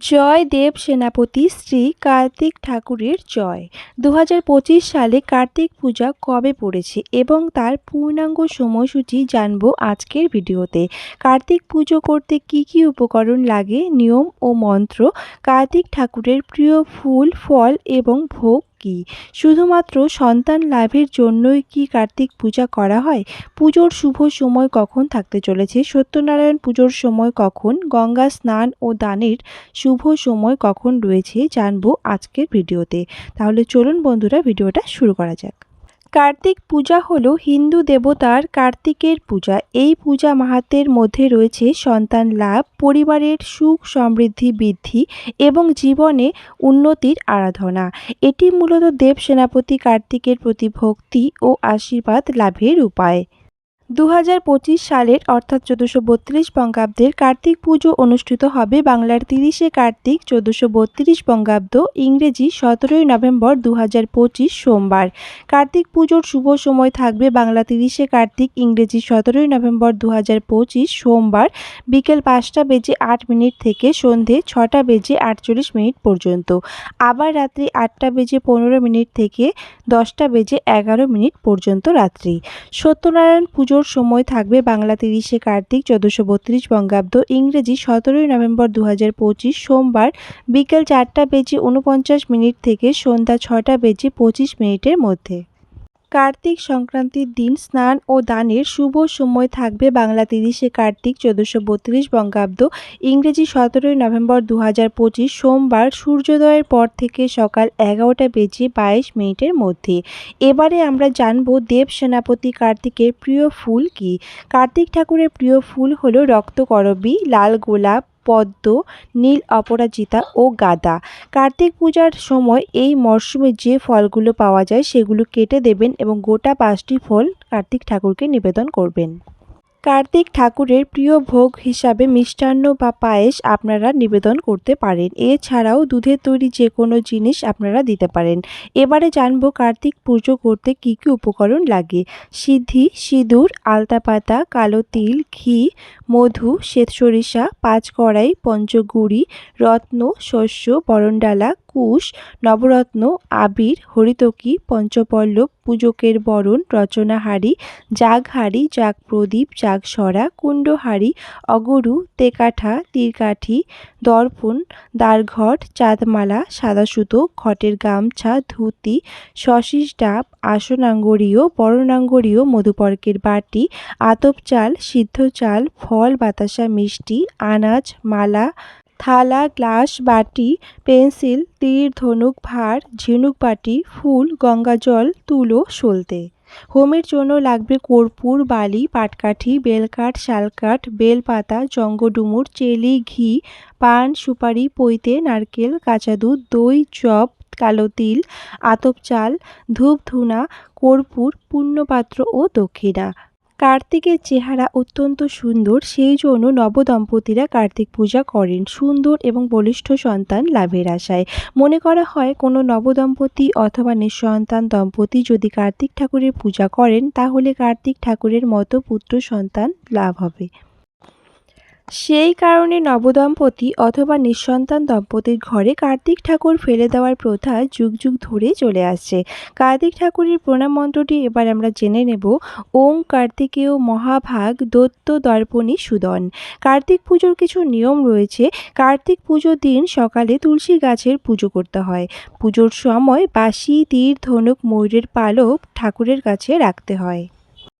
জয় দেব সেনাপতি শ্রী কার্তিক ঠাকুরের জয়। দু হাজার পঁচিশ সালে কার্তিক পূজা কবে পড়েছে এবং তার পূর্ণাঙ্গ সময়সূচি জানব আজকের ভিডিওতে। কার্তিক পুজো করতে কি কি উপকরণ লাগে, নিয়ম ও মন্ত্র? কার্তিক ঠাকুরের প্রিয় ফুল, ফল এবং ভোগ কি? শুধুমাত্র সন্তান লাভের জন্যই কি কার্তিক পূজা করা হয়? পুজোর শুভ সময় কখন থাকতে চলেছে? সত্যনারায়ণ পুজোর সময় কখন? গঙ্গা স্নান ও দানের শুভ সময় কখন রয়েছে? জানব আজকের ভিডিওতে। তাহলে চলুন বন্ধুরা, ভিডিওটা শুরু করা যাক। কার্তিক পূজা হল হিন্দু দেবতার কার্তিকের পূজা। এই পূজা মাহাত্মের মধ্যে রয়েছে সন্তান লাভ, পরিবারের সুখ, সমৃদ্ধি, বৃদ্ধি এবং জীবনে উন্নতির আরাধনা। এটি মূলত দেব সেনাপতি কার্তিকের প্রতি ভক্তি ও আশীর্বাদ লাভের উপায়। দু হাজার পঁচিশ সালের, অর্থাৎ চোদ্দোশো বত্রিশ বঙ্গাব্দের কার্তিক পুজো অনুষ্ঠিত হবে বাংলার তিরিশে কার্তিক, চোদ্দোশো বত্রিশ বঙ্গাব্দ ইংরেজি সতেরোই নভেম্বর দু হাজার পঁচিশ সোমবার। কার্তিক পুজোর শুভ সময় থাকবে বাংলা তিরিশে কার্তিক, ইংরেজি সতেরোই নভেম্বর দু হাজার পঁচিশ সোমবার বিকেল পাঁচটা বেজে আট মিনিট থেকে সন্ধে ছটা বেজে আটচল্লিশ মিনিট পর্যন্ত। আবার রাত্রি আটটা বেজে পনেরো মিনিট থেকে দশটা বেজে এগারো মিনিট পর্যন্ত রাত্রি। সত্যনারায়ণ পুজোর সময় থাকবে বাংলা তিরিশে কার্তিক চোদ্দোশো বত্রিশ বঙ্গাব্দ ইংরেজি সতেরোই নভেম্বর দু সোমবার বিকেল চারটা বেজে উনপঞ্চাশ মিনিট থেকে সন্ধ্যা ছটা বেজে পঁচিশ মিনিটের মধ্যে। কার্তিক সংক্রান্তির দিন স্নান ও দানের শুভ সময় থাকবে বাংলা তিরিশে কার্তিক চোদ্দোশো বত্রিশ বঙ্গাব্দ, ইংরেজি সতেরোই নভেম্বর দু হাজার পঁচিশ সোমবার সূর্যোদয়ের পর থেকে সকাল এগারোটা বেজে বাইশ মিনিটের মধ্যে। এবারে আমরা জানব দেব সেনাপতি কার্তিকের প্রিয় ফুল কি। কার্তিক ঠাকুরের প্রিয় ফুল হলো রক্তকরবী, লাল গোলাপ পদ্ম, নীল অপরাজিতা ও গাদা। কার্তিক পূজার সময় এই মরশুমে যে ফলগুলো পাওয়া যায় সেগুলো কেটে দেবেন এবং গোটা পাঁচটি ফল কার্তিক ঠাকুরকে নিবেদন করবেন। কার্তিক ঠাকুরের প্রিয় ভোগ হিসাবে মিষ্টান্ন বা পায়েস আপনারা নিবেদন করতে পারেন। এছাড়াও দুধের তৈরি যে কোনো জিনিস আপনারা দিতে পারেন। এবারে জানব কার্তিক পুজো করতে কি কি উপকরণ লাগে। সিদ্ধি, সিঁদুর, আলতা পাতা, কালো তিল, ঘি, মধু, শ্বেত সরিষা, পাঁচ কড়াই, পঞ্চগুড়ি, রত্ন, শস্য, বরণডালা কুশ, নবরত্ন, আবির, হরিতকি, পঞ্চপল্লব, পূজকের বরণ, রচনাহারি, জাগহারি জাগ প্রদীপ জাগসরা, কুণ্ডহারি, অগরু, তেকাঠা, তীরকাঠি, দর্পণ, দ্বারঘট, চাঁদমালা, সাদাসুতো, ঘটের গামছা, ধুতি শশিস ডাব, আসনাঙ্গরীয়, বরণাঙ্গরীয়, মধুপর্কের বাটি আতপ চাল সিদ্ধ চাল ফল, বাতাসা মিষ্টি, আনাজ, মালা থালা, গ্লাস, বাটি, পেন্সিল, তীর, ধনুক, ভার, ঝিনুক বাটি, ফুল গঙ্গাজল তুলো, সলতে। হোমের জন্য লাগবে কর্পূর, বালি, পাটকাঠি, বেলকাঠ, শালকাঠ, বেলপাতা, জঙ্গডুমুর, চেলি, ঘি, পান, সুপারি, পৈতে, নারকেল, কাঁচা দুধ, দই, চপ, কালো তিল, আতপ চাল ধূপ ধুনা কর্পূর, পুণ্যপাত্র ও দক্ষিণা। কার্তিকের চেহারা অত্যন্ত সুন্দর, সেই জন্য নবদম্পতিরা কার্তিক পূজা করেন সুন্দর এবং বলিষ্ঠ সন্তান লাভের আশায়। মনে করা হয়, কোনো নবদম্পতি অথবা নিঃসন্তান দম্পতি যদি কার্তিক ঠাকুরের পূজা করেন, তাহলে কার্তিক ঠাকুরের মতো পুত্র সন্তান লাভ হবে। সেই কারণে নবদম্পতি অথবা নিঃসন্তান দম্পতির ঘরে কার্তিক ঠাকুর ফেলে দেওয়ার প্রথা যুগ যুগ ধরে চলে আসছে। কার্তিক ঠাকুরের প্রণাম মন্ত্রটি এবার আমরা জেনে নেব। ওং কার্তিকেয় মহাভাগ দত্ত দর্পণী সুদন। কার্তিক পুজোর কিছু নিয়ম রয়েছে। কার্তিক পুজোর দিন সকালে তুলসী গাছের পুজো করতে হয়। পুজোর সময় বাসি তীর, ধনুক, ময়ূরের পালক ঠাকুরের কাছে রাখতে হয়।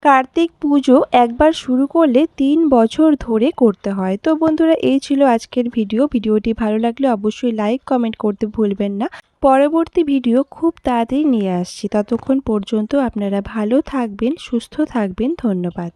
কার্তিক পুজো একবার শুরু করলে তিন বছর ধরে করতে হয়। তো বন্ধুরা, এই ছিল আজকের ভিডিও। ভিডিওটি ভালো লাগলে অবশ্যই লাইক, কমেন্ট করতে ভুলবেন না। পরবর্তী ভিডিও খুব তাড়াতাড়ি নিয়ে আসছি। ততক্ষণ পর্যন্ত আপনারা ভালো থাকবেন, সুস্থ থাকবেন। ধন্যবাদ।